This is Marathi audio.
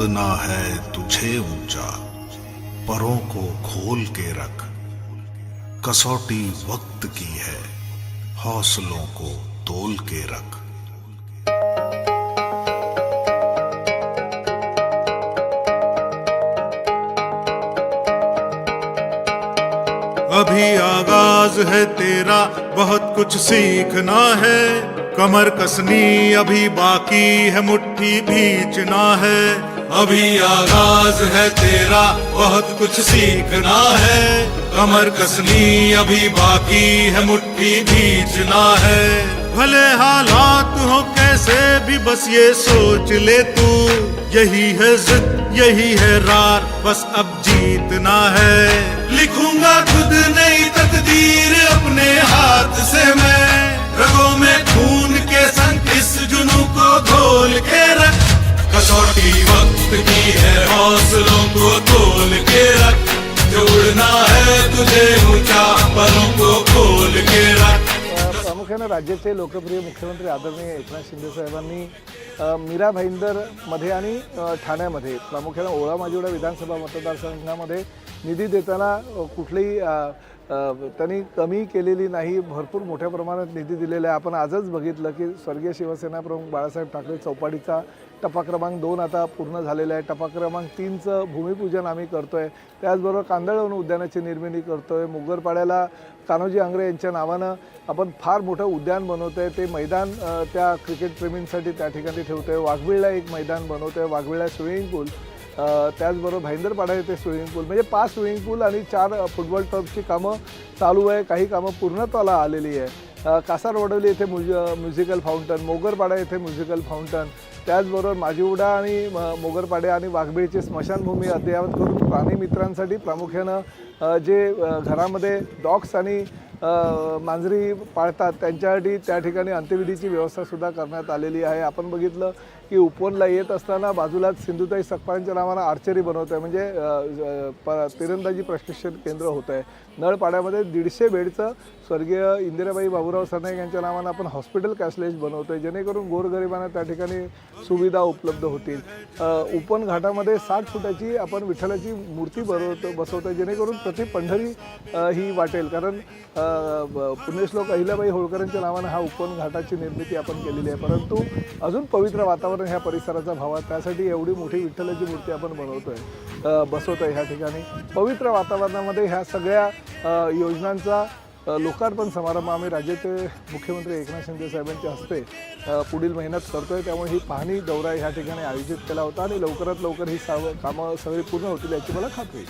उड़ना है तुझे ऊँचा, परों को खोल के रख। कसौटी वक्त की है, हौसलों को तोल के रख। अभी आगाज़ है तेरा, बहुत कुछ सीखना है। कमर कसनी अभी बाकी है, मुट्ठी भींचना है। अभी आगाज़ है तेरा, बहुत कुछ सीखना है। कमर कसनी अभी बाकी है, मुट्ठी भींचना है। भले हालात हो कैसे भी, बस ये सोच ले तू। यही है जिद, यही है रार, बस अब जीतना है। लिखूँगा खुद नई तकदीर अपने हाथ से मैं। रगों में खून तुझे ऊंचा को खोल के रख प्रामुख्यानं राज्याचे लोकप्रिय मुख्यमंत्री आदरणीय एकनाथ शिंदे साहेबांनी मीरा भाईंदरमध्ये आणि ठाण्यामध्ये प्रामुख्यानं ओळा माजिवडा विधानसभा मतदारसंघामध्ये निधी देताना अ, कुठलीही त्यांनी कमी केलेली नाही भरपूर मोठ्या प्रमाणात निधी दिलेला आहे. आपण आजच बघितलं की स्वर्गीय शिवसेना प्रमुख बाळासाहेब ठाकरे चौपाटीचा टप्पा क्रमांक दोन आता पूर्ण झालेला आहे. टप्पा क्रमांक तीनचं भूमिपूजन आम्ही करतो आहे त्याचबरोबर कांदळवन उद्यानाची निर्मिती करतो आहे मुगरपाड्याला कान्होजी आंग्रे यांच्या नावानं आपण फार मोठं उद्यान बनवतो आहे ते मैदान त्या क्रिकेटप्रेमींसाठी त्या ठिकाणी ठेवतो आहे वाघबिळला एक मैदान बनवतो आहे वाघबिळला स्विमिंग पूल. त्याचबरोबर भाईंदरपाडा येथे स्विमिंग पूल म्हणजे पाच स्विमिंग पूल आणि चार फुटबॉल टर्फची कामं चालू आहे. काही कामं पूर्णत्वाला आलेली आहे. कासारवडवली येथे म्युझ म्युझिकल फाउंटन मोगरपाडा येथे म्युझिकल फाउंटन त्याचबरोबर माजीवडा आणि म- मोगरपाडे आणि वाघबीळची स्मशानभूमी अद्ययावत करून प्राणी मित्रांसाठी प्रामुख्यानं जे घरामध्ये डॉग्स आणि मांजरी पाळतात त्यांच्यासाठी त्या ठिकाणी अंत्यविधीची व्यवस्थासुद्धा करण्यात आलेली आहे. आपण बघितलं की उपवनला येत असताना बाजूलाच सिंधुताई सकपाळांच्या नावानं आर्चरी बनवत आहे म्हणजे प तिरंदाजी प्रशिक्षण केंद्र होतं आहे नळपाड्यामध्ये दीडशे बेडचं स्वर्गीय इंदिराबाई बाबूराव सरनाईक यांच्या नावानं आपण हॉस्पिटल कॅशलेस बनवतो आहे जेणेकरून गोरगरिबांना त्या ठिकाणी सुविधा उपलब्ध होतील. उपन उपवन घाटामध्ये साठ फुटाची आपण विठ्ठलाची मूर्ती बनवतो बसवतो आहे जेणेकरून प्रति पंढरी ही वाटेल. कारण ब- पुण्यश्लोक अहिल्याबाई होळकरांच्या नावानं हा उपवन घाटाची निर्मिती आपण केलेली आहे. परंतु अजून पवित्र वातावरण ह्या परिसराचा व्हावा त्यासाठी एवढी मोठी विठ्ठलाची मूर्ती आपण बनवतोय बसवतोय ह्या ठिकाणी. पवित्र वातावरणामध्ये ह्या सगळ्या योजनांचा लोकार्पण समारंभ आम्ही राज्याचे मुख्यमंत्री एकनाथ शिंदे साहेबांच्या हस्ते पुढील महिन्यात करतोय. त्यामुळे ही पाहणी दौरा ह्या ठिकाणी आयोजित केला होता आणि लवकरात लवकर ही साव कामं सगळी पूर्ण होतील याची मला खात्री